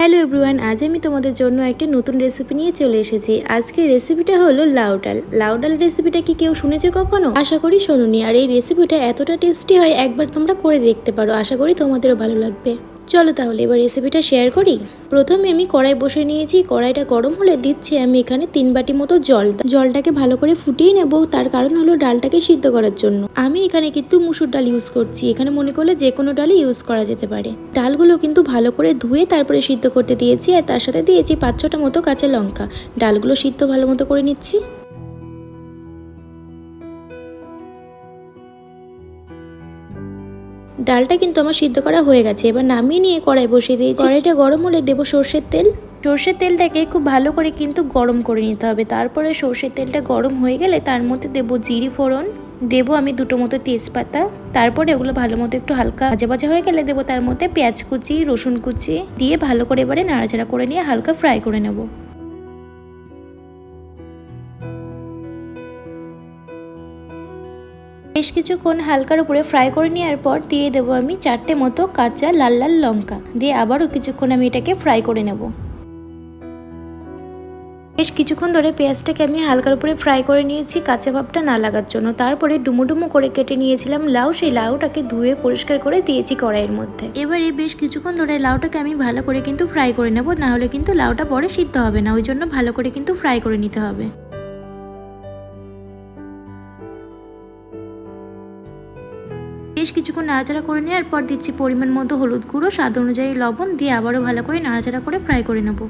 Hello everyone, আজ আমি তোমাদের জন্য একটা নতুন রেসিপি নিয়ে চলে এসেছি। আজকের রেসিপিটা হলো লাউ ডাল। লাউ ডাল রেসিপিটা কি কেউ শুনেছে কখনো? আশা করি শুনুনি। আর এই রেসিপিটা এতটা টেস্টি হয়, একবার তোমরা করে দেখতে পারো। আশা করি তোমাদেরও ভালো লাগবে। চলো তাহলে, এবার রেসিপিটা শেয়ার করি। প্রথমে আমি কড়াই বসে নিয়েছি। কড়াইটা গরম হলে দিচ্ছি আমি এখানে তিন বাটি মতো জল। জলটাকে ভালো করে ফুটিয়ে নেব। তার কারণ হলো ডালটাকে সিদ্ধ করার জন্য। আমি এখানে কিন্তু মুসুর ডাল ইউজ করছি। এখানে মনে করলে যে কোনো ডালই ইউজ করা যেতে পারে। ডালগুলো কিন্তু ভালো করে ধুয়ে তারপরে সিদ্ধ করতে দিয়েছি। আর তার সাথে দিয়েছি পাঁচ ছটা মতো কাঁচা লঙ্কা। ডালগুলো সিদ্ধ ভালো মতো করে নিচ্ছি। ডালটা কিন্তু আমার সিদ্ধ করা হয়ে গেছে। এবার নামিয়ে নিয়ে কড়াই বসিয়ে দিয়েছি। কড়াইটা গরম হলে দেবো সর্ষের তেল। সর্ষের তেলটাকে খুব ভালো করে কিন্তু গরম করে নিতে হবে। তারপরে সর্ষের তেলটা গরম হয়ে গেলে তার মধ্যে দেবো জিরি ফোড়ন। দেবো আমি দুটো মতো তেজপাতা। তারপরে ওগুলো ভালো মতো একটু হালকা ভাজা ভাজা হয়ে গেলে দেবো তার মধ্যে পেঁয়াজ কুচি রসুন কুচি দিয়ে ভালো করে এবারে নাড়াচাড়া করে নিয়ে হালকা ফ্রাই করে নেব। বেশ কিছুক্ষণ হালকার উপরে ফ্রাই করে নেওয়ার পর দিয়ে দেবো আমি চারটে মতো কাঁচা লাল লাল লঙ্কা। দিয়ে আবারও কিছুক্ষণ আমি এটাকে ফ্রাই করে নেব। বেশ কিছুক্ষণ ধরে পেঁয়াজটাকে আমি হালকার উপরে ফ্রাই করে নিয়েছি, কাঁচা ভাবটা না লাগার জন্য। তারপরে ডুমো ডুমো করে কেটে নিয়েছিলাম লাউ, সেই লাউটাকে ধুয়ে পরিষ্কার করে দিয়েছি কড়াইয়ের মধ্যে। এবারে বেশ কিছুক্ষণ ধরে লাউটাকে আমি ভালো করে কিন্তু ফ্রাই করে নেব, না হলে কিন্তু লাউটা পরে সিদ্ধ হবে না, ওই জন্য ভালো করে কিন্তু ফ্রাই করে নিতে হবে। বেশ কিছুক্ষণ নাড়াচাড়া করে নেওয়ার পর দিচ্ছি পরিমাণ মতো হলুদ গুঁড়ো, স্বাদ অনুযায়ী লবণ দিয়ে আবারও ভালো করে নাড়াচাড়া করে ফ্রাই করে নেব।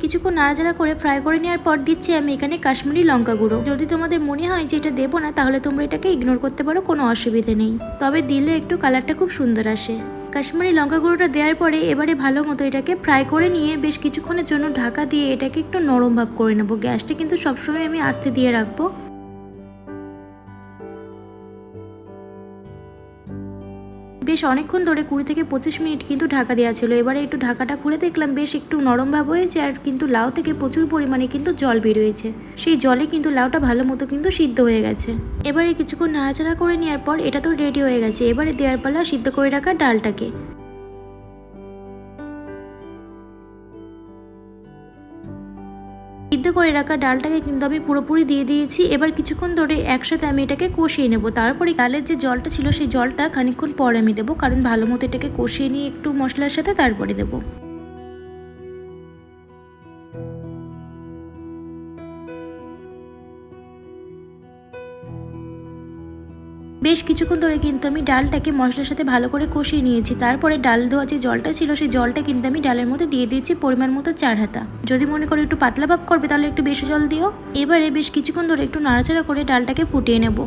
কিছুক্ষণ নাড়াচাড়া করে ফ্রাই করে নেওয়ার পর দিচ্ছি আমি এখানে কাশ্মীরি লঙ্কা গুঁড়ো। যদি তোমাদের মনে হয় যে এটা দেবো না, তাহলে তোমরা এটাকে ইগনোর করতে পারো, কোনো অসুবিধে নেই। তবে দিলে একটু কালারটা খুব সুন্দর আসে। কাশ্মীরি লঙ্কা গুঁড়োটা দেওয়ার পরে এবারে ভালো মতো এটাকে ফ্রাই করে নিয়ে বেশ কিছুক্ষণের জন্য ঢাকা দিয়ে এটাকে একটু নরম ভাব করে নেব। গ্যাসটা কিন্তু সবসময় আমি আস্তে দিয়ে রাখব। বেশ অনেকক্ষণ ধরে কুড়ি থেকে পঁচিশ মিনিট কিন্তু ঢাকা দেওয়া ছিল। এবারে একটু ঢাকাটা খুলে দেখলাম বেশ একটু নরম ভাব হয়েছে আর কিন্তু লাউ থেকে প্রচুর পরিমাণে কিন্তু জল বেরিয়েছে। সেই জলে কিন্তু লাউটা ভালো মতো কিন্তু সিদ্ধ হয়ে গেছে। এবারে কিছুক্ষণ নাড়াচাড়া করে নেওয়ার পর এটা তো রেডি হয়ে গেছে। এবারে দেওয়ার পালা সিদ্ধ করে রাখা ডালটাকে। সিদ্ধ করে রাখা ডালটাকে কিন্তু আমি পুরোপুরি দিয়ে দিয়েছি। এবার কিছুক্ষণ ধরে একসাথে আমি এটাকে কষিয়ে নেব। তারপরে ডালের যে জলটা ছিল, সেই জলটা খানিক্ষণ পরে আমি দেবো, কারণ ভালো মতো এটাকে কষিয়ে নিয়ে একটু মশলার সাথে তারপরে দেবো। বেশ কিছুক্ষণ ধরে কিন্তু আমি ডালটাকে মশলার সাথে ভালো করে কষিয়ে নিয়েছি। তারপরে ডাল ধোয়া যে জলটা ছিল, সেই জলটা কিন্তু আমি ডালের মধ্যে দিয়ে দিয়েছি পরিমাণ মতো চার হাতা। যদি মনে করো একটু পাতলা ভাব করবে, তাহলে একটু বেশি জল দিও। এবারে বেশ কিছুক্ষণ ধরে একটু নাড়াচাড়া করে ডালটাকে ফুটিয়ে নেব।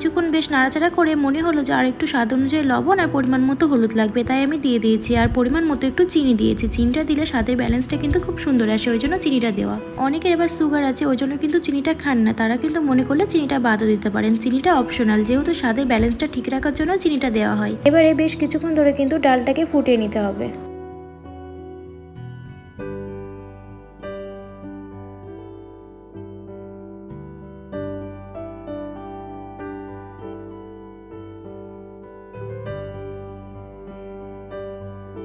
কিছুক্ষণ বেশ নাড়াচাড়া করে মনে হলো যে আর একটু স্বাদ অনুযায়ী লবণ আর পরিমাণ মতো হলুদ লাগবে, তাই আমি দিয়ে দিয়েছি। আর পরিমাণ মতো একটু চিনি দিয়েছি। চিনিটা দিলে স্বাদের ব্যালেন্সটা কিন্তু খুব সুন্দর আসে, ওই জন্য চিনিটা দেওয়া। অনেকের এবার সুগার আছে, ওই জন্য কিন্তু চিনিটা খান না। তারা কিন্তু মনে করলে চিনিটা বাদও দিতে পারেন। চিনিটা অপশনাল যেহেতু স্বাদের ব্যালেন্সটা ঠিক রাখার জন্য চিনিটা দেওয়া হয়। এবারে বেশ কিছুক্ষণ ধরে কিন্তু ডালটাকে ফুটিয়ে নিতে হবে।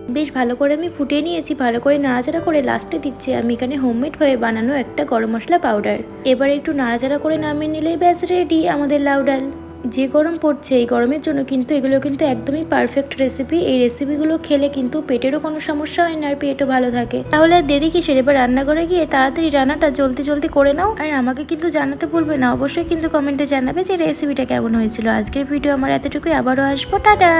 বেশ ভালো করে আমি ফুটিয়ে নিয়েছি, ভালো করে নাড়াচাড়া করে লাস্টে দিচ্ছি। আমি এখানে হোমমেড হয়ে বানানো একটা গরম মশলা পাউডার এবার একটু নাড়াচাড়া করে নামিয়ে নিলেই ব্যাস রেডি আমাদের লাউ ডাল। যে গরম পড়ছে এই গরমের জন্য কিন্তু এগুলো কিন্তু একদমই পারফেক্ট রেসিপি এই রেসিপিগুলো খেলে কিন্তু পেটেরও কোনো সমস্যা হয় না আর পেটও ভালো থাকে। তাহলে আর দেরি কিসের? এবার রান্না করে গিয়ে তাড়াতাড়ি রান্নাটা জলদি জলদি করে নাও। আর আমাকে কিন্তু জানাতে ভুলবে না, অবশ্যই কিন্তু কমেন্টে জানাবে যে রেসিপিটা কেমন হয়েছিল। আজকের ভিডিও আমার এতটুকুই। আবারও আসব। টাটা!